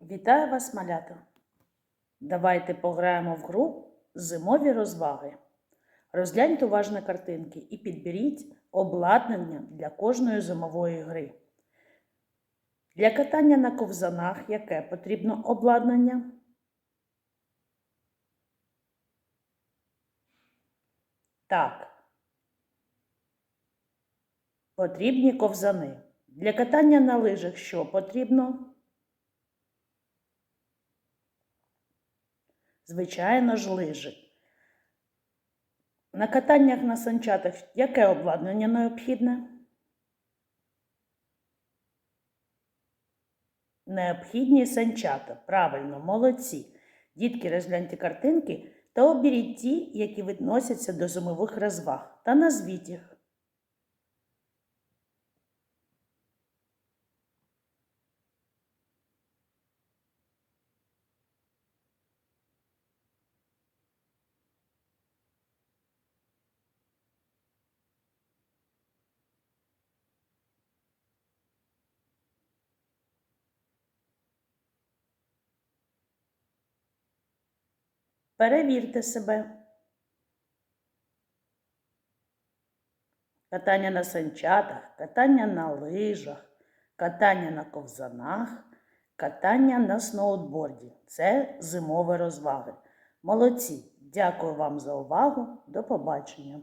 Вітаю вас, малята! Давайте пограємо в гру Зимові розваги. Розгляньте уважно картинки і підберіть обладнання для кожної зимової гри. Для катання на ковзанах яке потрібно обладнання? Так. Потрібні ковзани. Для катання на лижах що потрібно? Звичайно ж, лижі. На катаннях на санчатах яке обладнання необхідне? Необхідні санчата. Правильно, молодці. Дітки, розгляньте картинки та оберіть ті, які відносяться до зимових розваг, та назвіть їх. Перевірте себе. Катання на санчатах, катання на лижах, катання на ковзанах, катання на сноутборді. Це зимові розваги. Молодці! Дякую вам за увагу. До побачення!